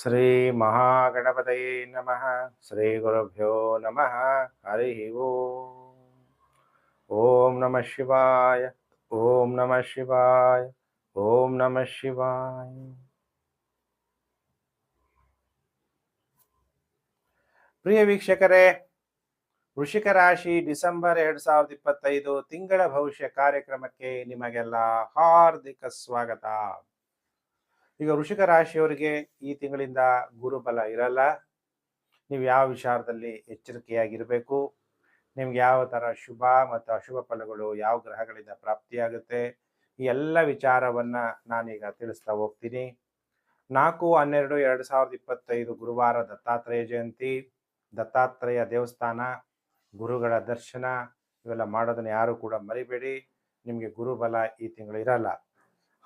ಶ್ರೀ ಮಹಾಗಣಪತಯೇ ನಮಃ ಶ್ರೀ ಗುರುಭ್ಯೋ ನಮಃ ಹರಿ ಓಂ ಓಂ ನಮಃ ಶಿವಾಯ ಓಂ ನಮಃ ಶಿವಾಯ ಓಂ ನಮಃ ಶಿವಾಯ ಪ್ರಿಯ ವೀಕ್ಷಕರೇ ವೃಷಿಕ ರಾಶಿ ಡಿಸೆಂಬರ್ ಎರಡ್ ಸಾವಿರದ ಇಪ್ಪತ್ತೈದು ತಿಂಗಳ ಭವಿಷ್ಯ ಕಾರ್ಯಕ್ರಮಕ್ಕೆ ನಿಮಗೆಲ್ಲ ಹಾರ್ದಿಕ ಸ್ವಾಗತ. ಈಗ ವೃಷಿಕ ರಾಶಿಯವರಿಗೆ ಈ ತಿಂಗಳಿಂದ ಗುರುಬಲ ಇರಲ್ಲ. ನೀವು ಯಾವ ವಿಚಾರದಲ್ಲಿ ಎಚ್ಚರಿಕೆಯಾಗಿರಬೇಕು? ನಿಮ್ಗೆ ಯಾವ ಥರ ಶುಭ ಮತ್ತು ಅಶುಭ ಫಲಗಳು ಯಾವ ಗ್ರಹಗಳಿಂದ ಪ್ರಾಪ್ತಿಯಾಗುತ್ತೆ? ಈ ಎಲ್ಲ ವಿಚಾರವನ್ನ ನಾನೀಗ ತಿಳಿಸ್ತಾ ಹೋಗ್ತೀನಿ. ನಾಲ್ಕು, ಹನ್ನೆರಡು, ಎರಡು ಸಾವಿರದ ಇಪ್ಪತ್ತೈದು ಗುರುವಾರ ದತ್ತಾತ್ರೇಯ ಜಯಂತಿ. ದತ್ತಾತ್ರೇಯ ದೇವಸ್ಥಾನ, ಗುರುಗಳ ದರ್ಶನ ಇವೆಲ್ಲ ಮಾಡೋದನ್ನ ಯಾರು ಕೂಡ ಮರಿಬೇಡಿ. ನಿಮಗೆ ಗುರುಬಲ ಈ ತಿಂಗಳು ಇರಲ್ಲ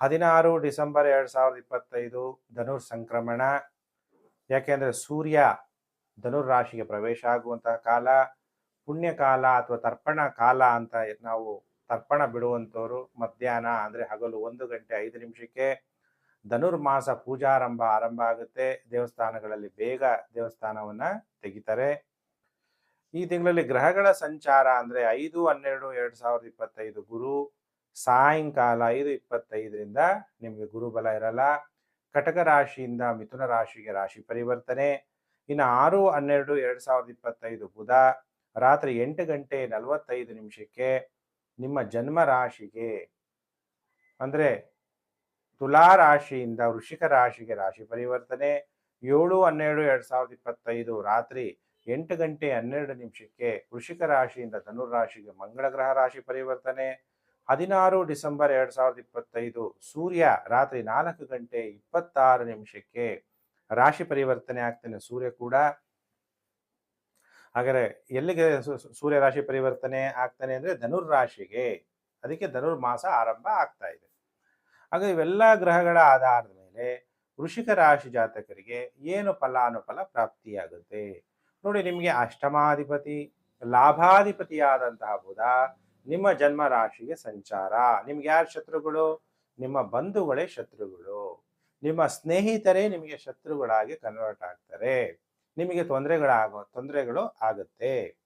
ಹದಿನಾರು ಡಿಸೆಂಬರ್ ಎರಡು ಸಾವಿರದ ಇಪ್ಪತ್ತೈದು ಧನುರ್ ಸಂಕ್ರಮಣ. ಯಾಕೆಂದರೆ ಸೂರ್ಯ ಧನುರ್ ರಾಶಿಗೆ ಪ್ರವೇಶ ಆಗುವಂತಹ ಕಾಲ, ಪುಣ್ಯ ಕಾಲ ಅಥವಾ ತರ್ಪಣ ಕಾಲ ಅಂತ ನಾವು ತರ್ಪಣ ಬಿಡುವಂಥವ್ರು ಮಧ್ಯಾಹ್ನ ಅಂದರೆ ಹಗಲು ಒಂದು ಗಂಟೆ ಐದು ನಿಮಿಷಕ್ಕೆ. ಧನುರ್ಮಾಸ ಪೂಜಾರಂಭ ಆರಂಭ ಆಗುತ್ತೆ. ದೇವಸ್ಥಾನಗಳಲ್ಲಿ ಬೇಗ ದೇವಸ್ಥಾನವನ್ನ ತೆಗಿತಾರೆ. ಈ ತಿಂಗಳಲ್ಲಿ ಗ್ರಹಗಳ ಸಂಚಾರ ಅಂದ್ರೆ ಐದು ಹನ್ನೆರಡು ಎರಡು ಸಾವಿರದ ಇಪ್ಪತ್ತೈದು ಗುರು ಸಾಯಂಕಾಲ ಐದು ಇಪ್ಪತ್ತೈದರಿಂದ ನಿಮಗೆ ಗುರುಬಲ ಇರಲ್ಲ. ಕಟಕ ರಾಶಿಯಿಂದ ಮಿಥುನ ರಾಶಿಗೆ ರಾಶಿ ಪರಿವರ್ತನೆ. ಇನ್ನು ಆರು, ಹನ್ನೆರಡು, ಎರಡು ಸಾವಿರದ ಇಪ್ಪತ್ತೈದು ಬುಧ ರಾತ್ರಿ ಎಂಟು ಗಂಟೆ ನಲವತ್ತೈದು ನಿಮಿಷಕ್ಕೆ ನಿಮ್ಮ ಜನ್ಮ ರಾಶಿಗೆ ಅಂದ್ರೆ ತುಲಾ ರಾಶಿಯಿಂದ ವೃಷಿಕ ರಾಶಿಗೆ ರಾಶಿ ಪರಿವರ್ತನೆ. ಏಳು, ಹನ್ನೆರಡು, ಎರಡ್ ಸಾವಿರದ ಇಪ್ಪತ್ತೈದು ರಾತ್ರಿ ಎಂಟು ಗಂಟೆ ಹನ್ನೆರಡು ನಿಮಿಷಕ್ಕೆ ವೃಷಿಕ ರಾಶಿಯಿಂದ ಧನುರ್ ರಾಶಿಗೆ ಮಂಗಳ ಗ್ರಹ ರಾಶಿ ಪರಿವರ್ತನೆ. ಹದಿನಾರು ಡಿಸೆಂಬರ್ ಎರಡ್ ಸಾವಿರದ ಇಪ್ಪತ್ತೈದು ಸೂರ್ಯ ರಾತ್ರಿ ನಾಲ್ಕು ಗಂಟೆ ಇಪ್ಪತ್ತಾರು ನಿಮಿಷಕ್ಕೆ ರಾಶಿ ಪರಿವರ್ತನೆ ಆಗ್ತಾನೆ. ಸೂರ್ಯ ಕೂಡ ಹಾಗಾದ್ರೆ ಎಲ್ಲಿಗೆ ಸೂರ್ಯ ರಾಶಿ ಪರಿವರ್ತನೆ ಆಗ್ತಾನೆ ಅಂದ್ರೆ ಧನುರ್ ರಾಶಿಗೆ. ಅದಕ್ಕೆ ಧನುರ್ ಮಾಸ ಆರಂಭ ಆಗ್ತಾ ಇದೆ. ಹಾಗೆ ಇವೆಲ್ಲ ಗ್ರಹಗಳ ಆಧಾರದ ಮೇಲೆ ವೃಷಿಕ ರಾಶಿ ಜಾತಕರಿಗೆ ಏನು ಫಲಾನುಫಲ ಪ್ರಾಪ್ತಿಯಾಗುತ್ತೆ? ನೋಡಿ ನಿಮಗೆ ಅಷ್ಟಮಾಧಿಪತಿ, ಲಾಭಾಧಿಪತಿಯಾದಂತಹ ಬುಧ ನಿಮ್ಮ ಜನ್ಮ ರಾಶಿಗೆ ಸಂಚಾರ. ನಿಮ್ಗೆ ಯಾರು ಶತ್ರುಗಳು? ನಿಮ್ಮ ಬಂಧುಗಳೇ ಶತ್ರುಗಳು. ನಿಮ್ಮ ಸ್ನೇಹಿತರೇ ನಿಮಗೆ ಶತ್ರುಗಳಾಗಿ ಕನ್ವರ್ಟ್ ಆಗ್ತಾರೆ. ನಿಮಗೆ ತೊಂದರೆಗಳಾಗೋ, ತೊಂದರೆಗಳು ಆಗುತ್ತೆ.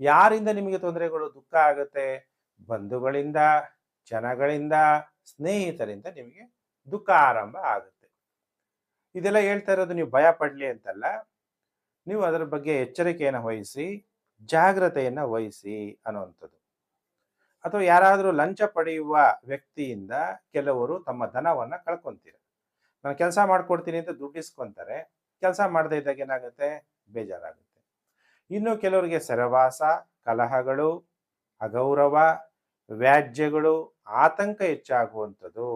ಯಾರಿಂದ ನಿಮಗೆ ತೊಂದರೆಗಳು, ದುಃಖ ಆಗುತ್ತೆ? ಬಂಧುಗಳಿಂದ, ಜನಗಳಿಂದ, ಸ್ನೇಹಿತರಿಂದ ನಿಮಗೆ ದುಃಖ ಆರಂಭ ಆಗುತ್ತೆ. ಇದೆಲ್ಲ ಹೇಳ್ತಾ ಇರೋದು ನೀವು ಭಯ ಪಡಲಿ ಅಂತಲ್ಲ. ನೀವು ಅದರ ಬಗ್ಗೆ ಎಚ್ಚರಿಕೆಯನ್ನು ವಹಿಸಿ, ಜಾಗ್ರತೆಯನ್ನು ವಹಿಸಿ ಅನ್ನುವಂಥದ್ದು. ಅಥವಾ ಯಾರಾದರೂ ಲಂಚ ಪಡೆಯುವ ವ್ಯಕ್ತಿಯಿಂದ ಕೆಲವರು ತಮ್ಮ ಧನವನ್ನು ಕಳ್ಕೊಂತೀರ. ನಾನು ಕೆಲಸ ಮಾಡ್ಕೊಡ್ತೀನಿ ಅಂತ ದುಡ್ಡಿಸ್ಕೊಂತಾರೆ ಕೆಲಸ ಮಾಡದೇ ಇದ್ದಾಗ ಏನಾಗುತ್ತೆ? ಬೇಜಾರಾಗುತ್ತೆ. ಇನ್ನು ಕೆಲವರಿಗೆ ಸೆರವಾಸ, ಕಲಹಗಳು, ಅಗೌರವ, ವ್ಯಾಜ್ಯಗಳು, ಆತಂಕ ಹೆಚ್ಚಾಗುವಂಥದ್ದು,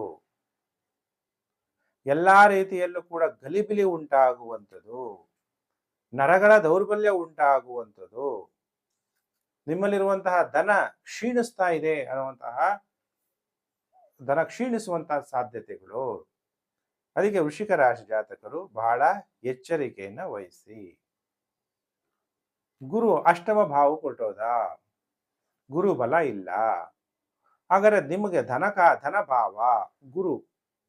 ಎಲ್ಲ ರೀತಿಯಲ್ಲೂ ಕೂಡ ಗಲಿಬಿಲಿ ಉಂಟಾಗುವಂಥದ್ದು, ನರಗಳ ದೌರ್ಬಲ್ಯ ಉಂಟಾಗುವಂಥದ್ದು ನಿಮ್ಮಲ್ಲಿರುವಂತಹ ಧನ ಕ್ಷೀಣಿಸ್ತಾ ಇದೆ ಅನ್ನುವಂತಹ ಧನ ಕ್ಷೀಣಿಸುವಂತಹ ಸಾಧ್ಯತೆಗಳು. ಅದಕ್ಕೆ ವೃಷಿಕ ರಾಶಿ ಜಾತಕರು ಬಹಳ ಎಚ್ಚರಿಕೆಯನ್ನ ವಹಿಸಿ. ಗುರು ಅಷ್ಟಮ ಭಾವ ಕೊಟ್ಟೋದ? ಗುರು ಬಲ ಇಲ್ಲ. ಹಾಗಾದ್ರೆ ನಿಮಗೆ ಧನಕ ಧನಭಾವ ಗುರು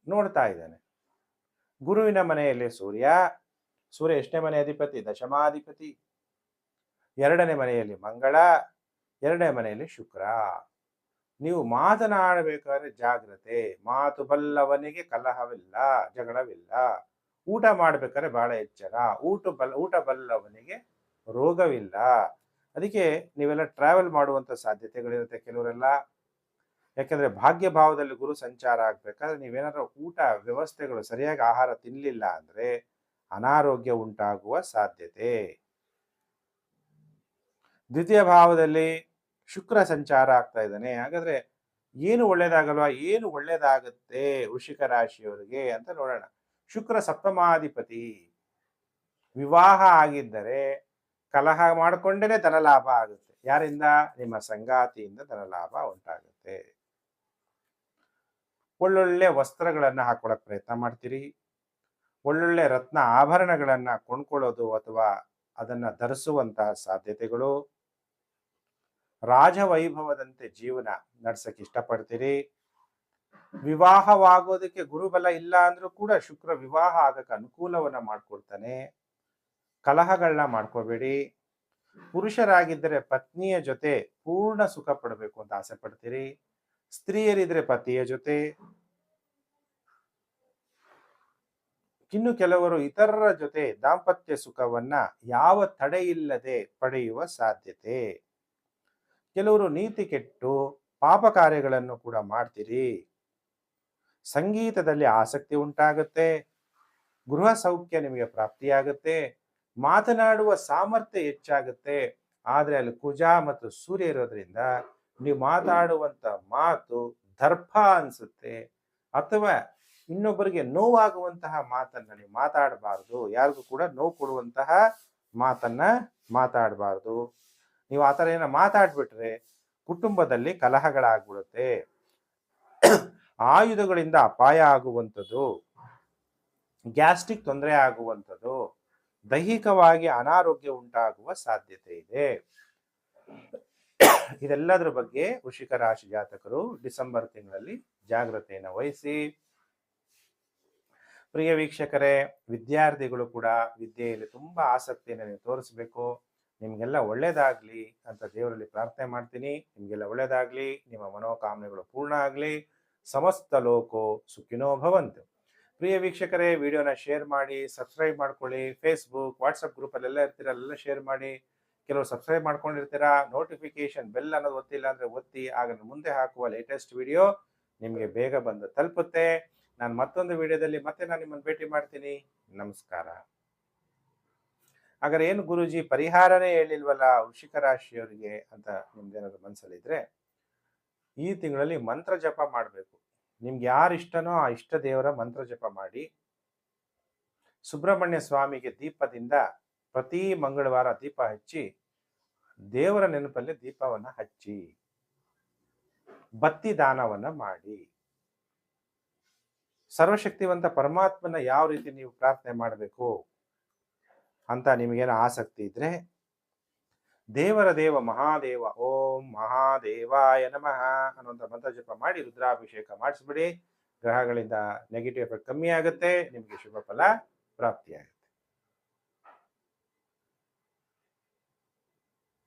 ನೋಡ್ತಾ ಇದ್ದಾನೆ. ಗುರುವಿನ ಮನೆಯಲ್ಲಿ ಸೂರ್ಯ ಸೂರ್ಯ ಎಷ್ಟೇ ಮನೆ ಅಧಿಪತಿ? ದಶಮಾಧಿಪತಿ. ಎರಡನೇ ಮನೆಯಲ್ಲಿ ಮಂಗಳ, ಎರಡನೇ ಮನೆಯಲ್ಲಿ ಶುಕ್ರ. ನೀವು ಮಾತನಾಡಬೇಕಾದ್ರೆ ಜಾಗ್ರತೆ. ಮಾತು ಬಲ್ಲವನಿಗೆ ಕಲಹವಿಲ್ಲ, ಜಗಳವಿಲ್ಲ. ಊಟ ಮಾಡ್ಬೇಕಾದ್ರೆ ಬಹಳ ಎಚ್ಚರ. ಊಟ ಬಲ್, ಊಟ ಬಲ್ಲವನಿಗೆ ರೋಗವಿಲ್ಲ. ಅದಕ್ಕೆ ನೀವೆಲ್ಲ ಟ್ರಾವೆಲ್ ಮಾಡುವಂತ ಸಾಧ್ಯತೆಗಳಿರುತ್ತೆ ಕೆಲವರೆಲ್ಲ. ಯಾಕಂದ್ರೆ ಭಾಗ್ಯ ಭಾವದಲ್ಲಿ ಗುರು ಸಂಚಾರ ಆಗ್ಬೇಕಾದ್ರೆ ನೀವೇನಾದ್ರೂ ಊಟ ವ್ಯವಸ್ಥೆಗಳು ಸರಿಯಾಗಿ ಆಹಾರ ತಿನ್ನಲಿಲ್ಲ ಅಂದ್ರೆ ಅನಾರೋಗ್ಯ ಉಂಟಾಗುವ ಸಾಧ್ಯತೆ. ದ್ವಿತೀಯ ಭಾವದಲ್ಲಿ ಶುಕ್ರ ಸಂಚಾರ ಆಗ್ತಾ ಇದ್ದಾನೆ. ಹಾಗಾದ್ರೆ ಏನು ಒಳ್ಳೇದಾಗಲ್ವಾ? ಏನು ಒಳ್ಳೇದಾಗುತ್ತೆ ವೃಷಿಕ ರಾಶಿಯವರಿಗೆ ಅಂತ ನೋಡೋಣ. ಶುಕ್ರ ಸಪ್ತಮಾಧಿಪತಿ. ವಿವಾಹ ಆಗಿದ್ದರೆ ಕಲಹ ಮಾಡಿಕೊಂಡೇನೆ ಧನಲಾಭ ಆಗುತ್ತೆ. ಯಾರಿಂದ? ನಿಮ್ಮ ಸಂಗಾತಿಯಿಂದ ಧನಲಾಭ ಉಂಟಾಗುತ್ತೆ. ಒಳ್ಳೊಳ್ಳೆ ವಸ್ತ್ರಗಳನ್ನು ಹಾಕೊಳಕ್ ಪ್ರಯತ್ನ ಮಾಡ್ತೀರಿ. ಒಳ್ಳೊಳ್ಳೆ ರತ್ನ ಆಭರಣಗಳನ್ನು ಕೊಂಡ್ಕೊಳ್ಳೋದು ಅಥವಾ ಅದನ್ನ ಧರಿಸುವಂತಹ ಸಾಧ್ಯತೆಗಳು. ರಾಜವೈಭವದಂತೆ ಜೀವನ ನಡ್ಸಕ್ ಇಷ್ಟಪಡ್ತೀರಿ. ವಿವಾಹವಾಗೋದಕ್ಕೆ ಗುರುಬಲ ಇಲ್ಲ ಅಂದ್ರೂ ಕೂಡ ಶುಕ್ರ ವಿವಾಹ ಆಗಕ್ಕೆ ಅನುಕೂಲವನ್ನ ಮಾಡ್ಕೊಡ್ತಾನೆ. ಕಲಹಗಳನ್ನ ಮಾಡ್ಕೋಬೇಡಿ. ಪುರುಷರಾಗಿದ್ದರೆ ಪತ್ನಿಯ ಜೊತೆ ಪೂರ್ಣ ಸುಖ ಪಡಬೇಕು ಅಂತ ಆಸೆ ಪಡ್ತೀರಿ. ಸ್ತ್ರೀಯರಿದ್ರೆ ಪತಿಯ ಜೊತೆ. ಇನ್ನು ಕೆಲವರು ಇತರರ ಜೊತೆ ದಾಂಪತ್ಯ ಸುಖವನ್ನ ಯಾವ ತಡೆಯಿಲ್ಲದೆ ಪಡೆಯುವ ಸಾಧ್ಯತೆ. ಕೆಲವರು ನೀತಿ ಕೆಟ್ಟು ಪಾಪ ಕಾರ್ಯಗಳನ್ನು ಕೂಡ ಮಾಡ್ತೀರಿ. ಸಂಗೀತದಲ್ಲಿ ಆಸಕ್ತಿ ಉಂಟಾಗುತ್ತೆ. ಗೃಹ ಸೌಖ್ಯ ನಿಮಗೆ ಪ್ರಾಪ್ತಿಯಾಗುತ್ತೆ. ಮಾತನಾಡುವ ಸಾಮರ್ಥ್ಯ ಹೆಚ್ಚಾಗುತ್ತೆ. ಆದರೆ ಅಲ್ಲಿ ಕುಜ ಮತ್ತು ಸೂರ್ಯ ಇರೋದ್ರಿಂದ ನೀವು ಮಾತಾಡುವಂತ ಮಾತು ದರ್ಪ ಅನ್ಸುತ್ತೆ. ಅಥವಾ ಇನ್ನೊಬ್ಬರಿಗೆ ನೋವಾಗುವಂತಹ ಮಾತನ್ನ ನೀವು ಮಾತಾಡಬಾರ್ದು. ಯಾರಿಗೂ ಕೂಡ ನೋವು ಕೊಡುವಂತಹ ಮಾತನ್ನ ಮಾತಾಡಬಾರ್ದು. ನೀವು ಆ ಥರ ಏನೋ ಮಾತಾಡ್ಬಿಟ್ರೆ ಕುಟುಂಬದಲ್ಲಿ ಕಲಹಗಳಾಗ್ಬಿಡುತ್ತೆ. ಆಯುಧಗಳಿಂದ ಅಪಾಯ ಆಗುವಂಥದ್ದು, ಗ್ಯಾಸ್ಟ್ರಿಕ್ ತೊಂದರೆ ಆಗುವಂಥದ್ದು, ದೈಹಿಕವಾಗಿ ಅನಾರೋಗ್ಯ ಉಂಟಾಗುವ ಸಾಧ್ಯತೆ ಇದೆ. ಇದೆಲ್ಲದರ ಬಗ್ಗೆ ವೃಷಿಕ ರಾಶಿ ಜಾತಕರು ಡಿಸೆಂಬರ್ ತಿಂಗಳಲ್ಲಿ ಜಾಗ್ರತೆಯನ್ನು ವಹಿಸಿ. ಪ್ರಿಯ ವೀಕ್ಷಕರೇ, ವಿದ್ಯಾರ್ಥಿಗಳು ಕೂಡ ವಿದ್ಯೆಯಲ್ಲಿ ತುಂಬಾ ಆಸಕ್ತಿಯನ್ನು ನೀವು ತೋರಿಸ್ಬೇಕು. ನಿಮ್ಗೆಲ್ಲ ಒಳ್ಳೇದಾಗ್ಲಿ ಅಂತ ದೇವರಲ್ಲಿ ಪ್ರಾರ್ಥನೆ ಮಾಡ್ತೀನಿ. ನಿಮಗೆಲ್ಲ ಒಳ್ಳೇದಾಗ್ಲಿ. ನಿಮ್ಮ ಮನೋಕಾಮನೆಗಳು ಪೂರ್ಣ ಆಗಲಿ. ಸಮಸ್ತ ಲೋಕೋ ಸುಖಿನೋ ಭವಂತು. ಪ್ರಿಯ ವೀಕ್ಷಕರೇ, ವಿಡಿಯೋನ ಶೇರ್ ಮಾಡಿ, ಸಬ್ಸ್ಕ್ರೈಬ್ ಮಾಡ್ಕೊಳ್ಳಿ. ಫೇಸ್ಬುಕ್ ವಾಟ್ಸಪ್ ಗ್ರೂಪಲ್ಲೆಲ್ಲ ಅಲ್ಲೆಲ್ಲ ಶೇರ್ ಮಾಡಿ. ಕೆಲವರು ಸಬ್ಸ್ಕ್ರೈಬ್ ಮಾಡ್ಕೊಂಡಿರ್ತೀರಾ ನೋಟಿಫಿಕೇಶನ್ ಬೆಲ್ ಅನ್ನೋದು ಒತ್ತಿಲ್ಲ ಅಂದ್ರೆ ಒತ್ತಿ, ಆಗ ಮುಂದೆ ಹಾಕುವ ಲೇಟೆಸ್ಟ್ ವಿಡಿಯೋ ನಿಮಗೆ ಬೇಗ ಬಂದು ತಲುಪುತ್ತೆ. ನಾನು ಮತ್ತೊಂದು ವಿಡಿಯೋದಲ್ಲಿ ಮತ್ತೆ ನಾನು ನಿಮ್ಮನ್ನು ಭೇಟಿ ಮಾಡ್ತೀನಿ. ನಮಸ್ಕಾರ. ಹಾಗಾದ್ರೆ ಏನು ಗುರುಜಿ ಪರಿಹಾರನೇ ಹೇಳಿಲ್ವಲ್ಲ ವೃಷಿಕ ರಾಶಿಯವರಿಗೆ ಅಂತ ನಿಮ್ದೇನಾದ್ರು ಮನಸ್ಸಲ್ಲಿದ್ರೆ ಈ ತಿಂಗಳಲ್ಲಿ ಮಂತ್ರ ಜಪ ಮಾಡಬೇಕು. ನಿಮ್ಗೆ ಯಾರು ಇಷ್ಟನೋ ಆ ಇಷ್ಟ ದೇವರ ಮಂತ್ರ ಜಪ ಮಾಡಿ. ಸುಬ್ರಹ್ಮಣ್ಯ ಸ್ವಾಮಿಗೆ ದೀಪದಿಂದ ಪ್ರತಿ ಮಂಗಳವಾರ ದೀಪ ಹಚ್ಚಿ, ದೇವರ ನೆನಪಲ್ಲಿ ದೀಪವನ್ನ ಹಚ್ಚಿ, ಬತ್ತಿ ದಾನವನ್ನ ಮಾಡಿ. ಸರ್ವಶಕ್ತಿವಂತ ಪರಮಾತ್ಮನ ಯಾವ ರೀತಿ ನೀವು ಪ್ರಾರ್ಥನೆ ಮಾಡಬೇಕು? ಅಂತ ನಿಮಗೇನು ಆಸಕ್ತಿ ಇದ್ರೆ, ದೇವರ ದೇವ ಮಹಾದೇವ, ಓಂ ಮಹಾದೇವಾಯ ನಮಃ ಅನ್ನುವಂಥ ಮಂತ್ರ ಜಪ ಮಾಡಿ, ರುದ್ರಾಭಿಷೇಕ ಮಾಡಿಸ್ಬಿಡಿ. ಗ್ರಹಗಳಿಂದ ನೆಗೆಟಿವ್ ಎಫೆಕ್ಟ್ ಕಮ್ಮಿ ಆಗುತ್ತೆ, ನಿಮಗೆ ಶುಭ ಫಲ ಪ್ರಾಪ್ತಿಯಾಗುತ್ತೆ